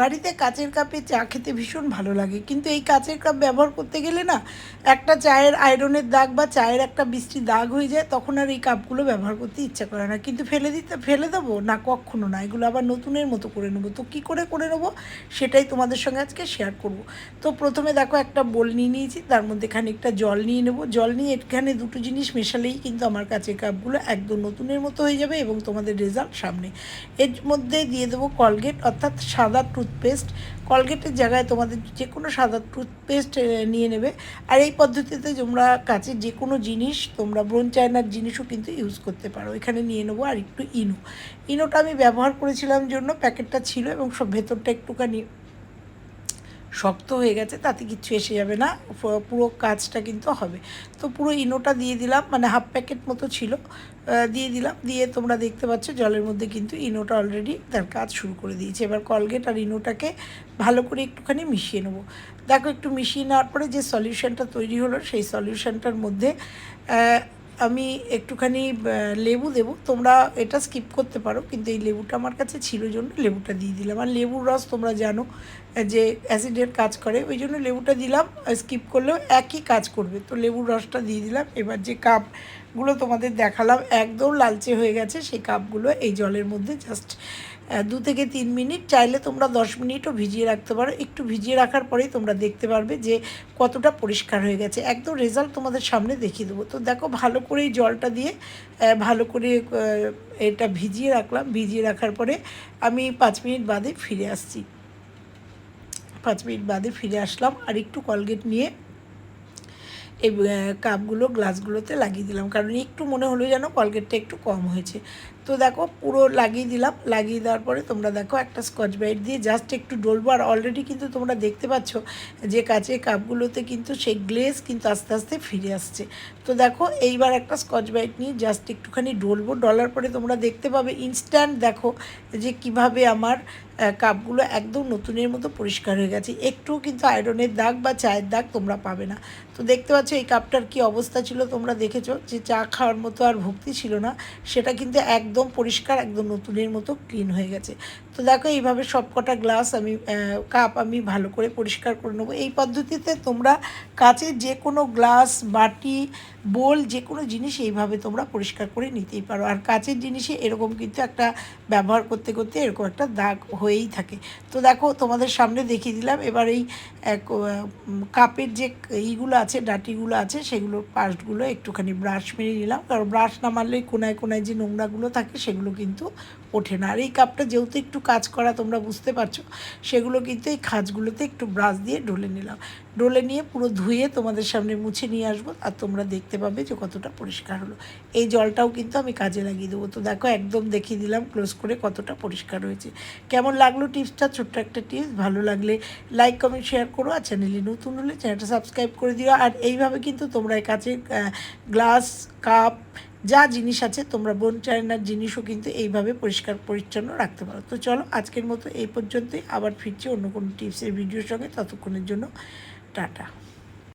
বাড়িতে কাচের কাপে চা খেতে ভীষণ ভালো লাগে। কিন্তু এই কাচের কাপ ব্যবহার করতে গেলে না, একটা চায়ের আয়রনের দাগ বা চায়ের একটা বৃষ্টি দাগ হয়ে যায়, তখন আর এই কাপগুলো ব্যবহার করতে ইচ্ছা করে না। কিন্তু ফেলে দিতে, ফেলে দেবো? না, কখনো না। এগুলো আবার নতুনের মতো করে নেব। তো কী করে করে নেব? সেটাই তোমাদের সঙ্গে আজকে শেয়ার করব। তো প্রথমে দেখো, একটা বোল নিয়ে নিয়েছি, তার মধ্যে খানিকটা জল নিয়ে নেব। জল নিয়ে এখানে দুটো জিনিস মেশালেই কিন্তু আমার কাচের কাপগুলো একদম নতুনের মতো হয়ে যাবে এবং তোমাদের রেজাল্ট সামনে। এর মধ্যে দিয়ে দেবো কলগেট অর্থাৎ সাদা টুথপেস্ট কলগেটের জায়গায় তোমাদের যে কোনো সাদা টুথপেস্ট নিয়ে নেবে। আর এই পদ্ধতিতে তোমরা কাছে যে কোনো জিনিস, তোমরা ব্রোন চায়নার জিনিসও কিন্তু ইউজ করতে পারো। এখানে নিয়ে নেব আর একটু ইনো। ইনোটা আমি ব্যবহার করেছিলাম জন্য প্যাকেটটা ছিল এবং সব ভেতরটা একটুখানি শক্ত হয়ে গেছে, তাতে কিচ্ছু এসে যাবে না। পুরো কাজটা কিন্তু হবে। তো পুরো ইনোটা দিয়ে দিলাম মানে হাফ প্যাকেট মতো ছিল। দিয়ে দিলাম, দিয়ে তোমরা দেখতে পাচ্ছ জলের মধ্যে কিন্তু ইনোটা অলরেডি তার কাজ শুরু করে দিয়েছে। এবার কলগেট আর ইনোটাকে ভালো করে একটুখানি মিশিয়ে নেব। দেখো একটু মিশিয়ে নেওয়ার পরে যে সলিউশনটা তৈরি হলো, সেই সলিউশনটার মধ্যে আমি একটুখানি লেবু দেবো। তোমরা এটা স্কিপ করতে পারো, কিন্তু এই লেবুটা আমার কাছে ছিল জন্য লেবুটা দিয়ে দিলাম। আর লেবুর রস তোমরা জানো যে অ্যাসিডের কাজ করে, ওই জন্য লেবুটা দিলাম স্কিপ করলেও একই কাজ করবে। তো লেবুর রসটা দিয়ে দিলাম। এবার যে কাপগুলো তোমাদের দেখালাম। একদম লালচে হয়ে গেছে সেই কাপগুলো এই জলের মধ্যে জাস্ট দু থেকে তিন মিনিট। চাইলে তোমরা দশ মিনিটও ভিজিয়ে রাখতে পারো। একটু ভিজিয়ে রাখার পরেই তোমরা দেখতে পারবে যে কতটা পরিষ্কার হয়ে গেছে। একদম রেজাল্ট তোমাদের সামনে দেখিয়ে দেবো। তো দেখো, ভালো করে এই জলটা দিয়ে ভালো করে এটা ভিজিয়ে রাখলাম। ভিজিয়ে রাখার পরে আমি পাঁচ মিনিট বাদে ফিরে আসছি। পাঁচ মিনিট বাদে ফিরে আসলাম। আর একটু কলগেট নিয়ে এই কাপগুলো গ্লাসগুলোতে লাগিয়ে দিলাম। কারণ একটু মনে হলো যেন কলগেটটা একটু কম হয়েছে। তো দেখো পুরো লাগিয়ে দিলাম, লাগিয়ে দেওয়ার পরে তোমরা দেখো একটা স্কচ ব্রাইট দিয়ে জাস্ট একটু ডলবো। আর অলরেডি কিন্তু তোমরা দেখতে পাচ্ছ যে কাচের কাপগুলোতে কিন্তু সেই গ্লেজ কিন্তু আস্তে আস্তে ফিরে আসছে। তো দেখো এইবার একটা স্কচ ব্রাইট নিয়ে জাস্ট একটুখানি ডলবো। ডলার পরে তোমরা দেখতে পাবে ইনস্ট্যান্ট দেখো যে কীভাবে আমার কাপগুলো একদম নতুনের মতো পরিষ্কার হয়ে গেছে। একটুও কিন্তু আয়রনের দাগ বা চায়ের দাগ তোমরা পাবে না। তো দেখতে পাচ্ছ এই কাপটার কি অবস্থা ছিল তোমরা দেখেছ যে চা খাওয়ার মতো আর ভক্তি ছিল না। সেটা কিন্তু একদম পরিষ্কার, একদম নতুনের মতো ক্লিন হয়ে গেছে। তো দেখো এইভাবে সব কটা গ্লাস আমি কাপ আমি ভালো করে পরিষ্কার করে নেব। এই পদ্ধতিতে তোমরা কাচের যে কোনো গ্লাস বাটি বোল যে কোনো জিনিস এইভাবে তোমরা পরিষ্কার করে নিতেই পারো। আর কাচের জিনিসে এরকম কিন্তু একটা ব্যবহার করতে করতে এরকম একটা দাগ হয়েই থাকে। তো দেখো, তোমাদের সামনে দেখিয়ে দিলাম। এবার এই কাপের যে এইগুলো আছে, ডাটিগুলো আছে, সেগুলোর পাস্টগুলো একটুখানি ব্রাশ মেরে নিলাম। কারণ ব্রাশ না মারলে কোনায় কোনায় যে নোংরাগুলো থাকে, সেগুলো কিন্তু ওঠে না। আর এই কাপটা যেহেতু একটু কাজ করা তোমরা বুঝতে পারছ, সেগুলো কিন্তু এই খাঁজগুলোতে একটু ব্রাশ দিয়ে ডলে নিলাম। ডলে নিয়ে পুরো ধুয়ে তোমাদের সামনে মুছে নিয়ে আসব। আর তোমরা দেখতে পাবে যে কতটা পরিষ্কার হলো। এই জলটাও কিন্তু আমি কাজে লাগিয়ে দেবো। তো দেখো, একদম দেখিয়ে দিলাম ক্লোজ করে কতটা পরিষ্কার হয়েছে। কেমন লাগল টিপসটা? ছোট্ট একটা টিপস। ভালো লাগলে লাইক কমেন্ট শেয়ার করো। আর চ্যানেলে নতুন হলে চ্যানেলটা সাবস্ক্রাইব করে দিও। আর এইভাবে কিন্তু তোমরা কাছে গ্লাস কাপ যা জিনিস আছে, তোমরা বোন চায়নার জিনিসও কিন্তু এইভাবে পরিষ্কার, পরিচ্ছন্ন রাখতে পারো। তো চলো, আজকের মতো এই পর্যন্তই। আবার ফিরছি অন্য কোনো টিপসের ভিডিওর সঙ্গে। ততক্ষণের জন্য টাটা।